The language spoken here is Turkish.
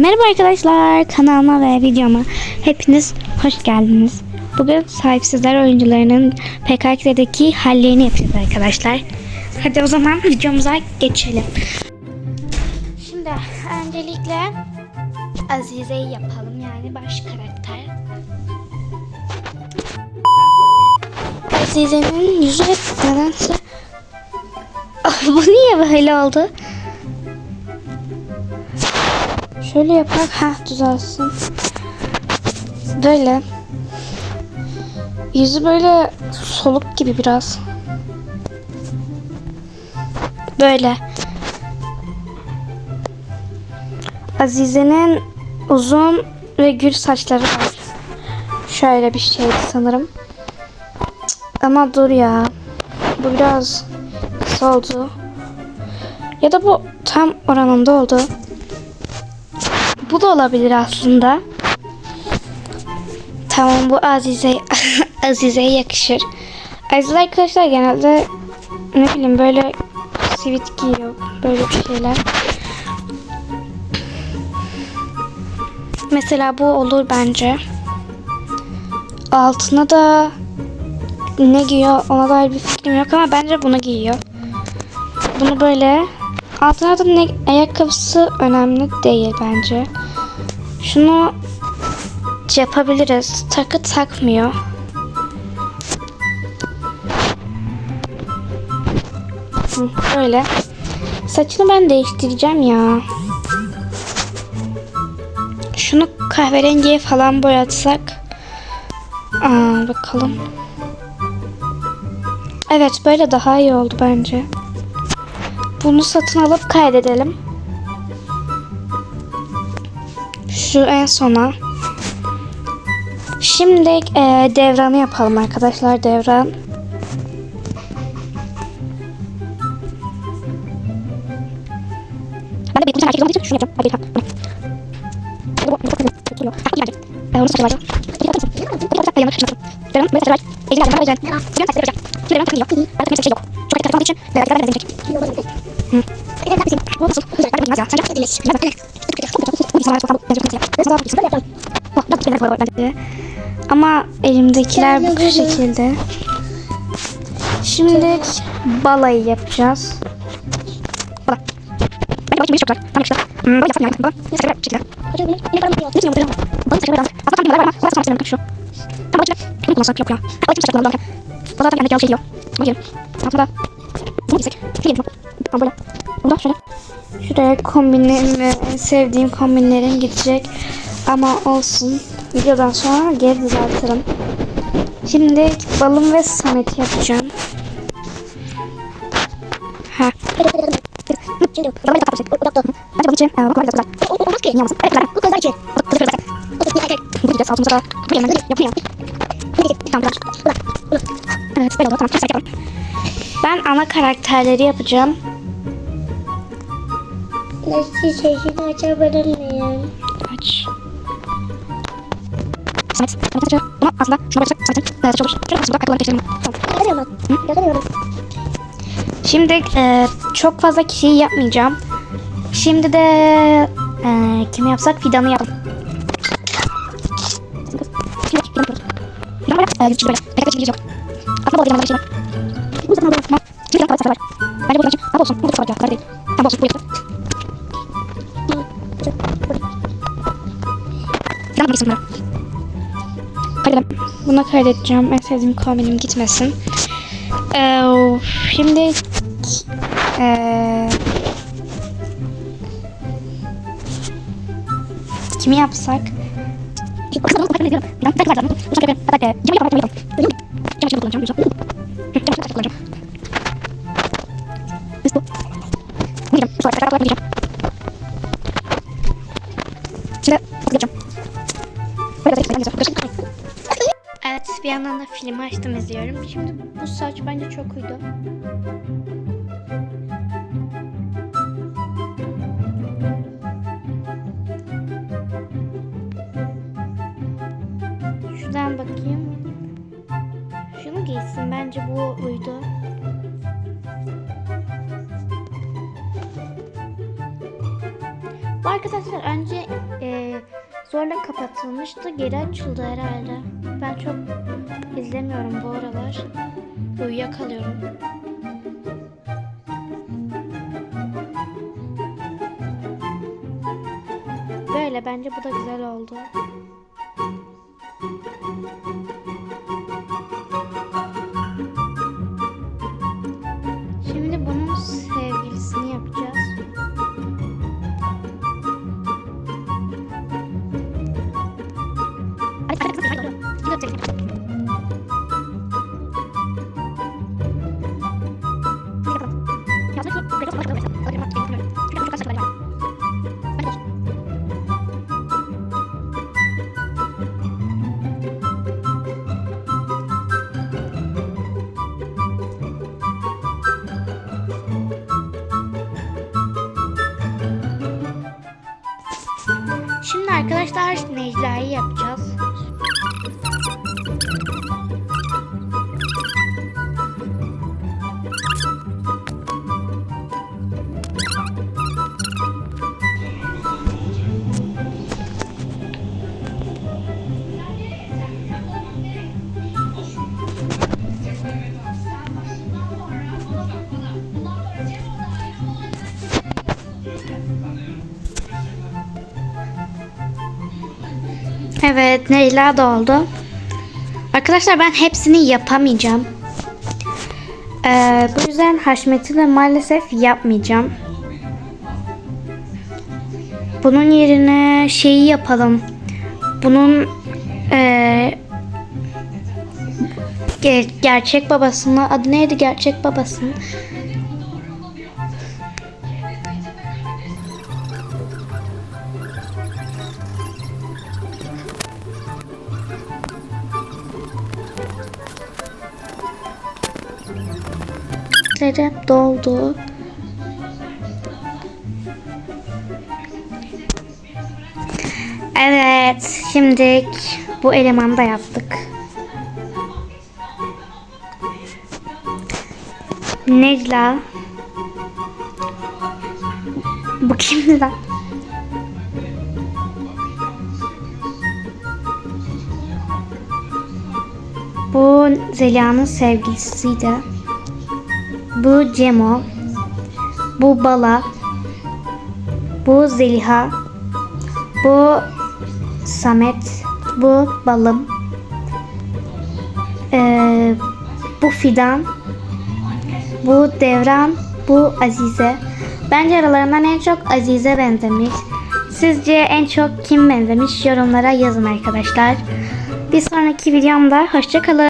merhaba arkadaşlar kanalıma ve videoma hepiniz hoş geldiniz. Bugün sahipsizler oyuncularının PKX'deki hallerini yapacağız arkadaşlar. Hadi o zaman videomuza geçelim. Şimdi öncelikle Azize'yi yapalım yani baş karakter. Azize'nin yüzü hep nedense... Ah, Bu niye böyle oldu? Şöyle yapak ha düzelsin. Böyle. Yüzü böyle soluk gibi biraz. Böyle. Azize'nin uzun ve gül saçları var. Şöyle bir şeydi sanırım. Ama dur ya. Bu biraz kısa oldu. Ya da bu tam oranında oldu. Bu da olabilir aslında. Tamam bu Azize Azize'ye yakışır. Azize arkadaşlar genelde ne bileyim böyle sivit giyiyor. Böyle bir şeyler. Mesela bu olur bence. Altına da ne giyiyor ona dair bir fikrim yok ama bence bunu giyiyor. Bunu böyle altına da ne ayakkabısı önemli değil bence. Şunu yapabiliriz. Takı takmıyor. Böyle. Saçını ben değiştireceğim ya. Şunu kahverengiye falan boyatsak. Aa, bakalım. Evet böyle daha iyi oldu bence. Bunu satın alıp kaydedelim. Şu en sona. Şimdi e, devranı yapalım arkadaşlar devran. Ben de bir için şunu yapacağım. Ama elimdekiler bu şekilde. Şimdi balayı yapacağız. Bala. Balayı çok güzel. Tam yakıştı. Hmm, balayı yapsam yani. Bala. Ne sakın bir şekilde. Hocam benim benim param yok. Ne için yapacağım? Balayı sakın biraz. Aslında tam bir var ama. Burası tam istemiyorum. Şu. Tam çıkacak. Bunu kullansak yok ya. Balayı çıkacak kullanalım. Balayı zaten kendi şey diyor. Ama gelin. Altında. Bunu bilsek. Şuraya gelin. Tamam böyle. Burada şöyle. Şuraya kombinlerimi, en sevdiğim kombinlerim gidecek. Ama olsun. Videodan sonra geri düzeltirim. Şimdi balım ve Samet'i yapacağım. Ha. Şimdi için e, bakma güzel. Olmaz ki. Niye? Evet güzel. Bu için. Bu için. Bu erkek. Bu gideceğiz altımıza da. Bu yanına yapıyor. Bu gidecek. Tamam güzel. Evet böyle oldu. Tamam. Çok yapalım. Ben ana karakterleri yapacağım. Nasıl sesini açabilir? Aç. Samet. Samet saçı. Bunu aslında şuna boyasak Samet'in e, saçı. Şöyle aslında ayakkabılarını değiştirelim. Tamam. Yazamam. Yazamıyorum. Şimdi e, çok fazla kişiyi yapmayacağım. Şimdi de e, kimi yapsak? Fidan'ı yapalım. E, şey. Buna kaydedeceğim. En sevdiğim kombinim gitmesin. E, şimdi e, kimi yapsak? Evet bir yandan da film açtım izliyorum. Şimdi bu saç bence çok uydu. Şuradan bakayım. Şunu giysin bence bu uydu. Bu arkadaş Arkadaşlar önce e, zorla kapatılmıştı. Geri açıldı herhalde. Ben çok izlemiyorum bu aralar. Uyuyakalıyorum. Böyle bence bu da güzel oldu. thank you arkadaşlar Necla'yı yapacağız. Evet Necla da oldu. Arkadaşlar ben hepsini yapamayacağım. Ee, bu yüzden Haşmet'i de maalesef yapmayacağım. Bunun yerine şeyi yapalım. Bunun ee, ge- gerçek babasının adı neydi gerçek babasının? Recep doldu. Evet, şimdi bu elemanı da yaptık. Necla. Bu kimdi lan? Bu Zeliha'nın sevgilisiydi. Bu Cemo. Bu Bala. Bu Zeliha. Bu Samet. Bu Balım. Ee, bu Fidan. Bu Devran. Bu Azize. Bence aralarından en çok Azize benzemiş. Sizce en çok kim benzemiş? Yorumlara yazın arkadaşlar. Bir sonraki videomda hoşçakalın.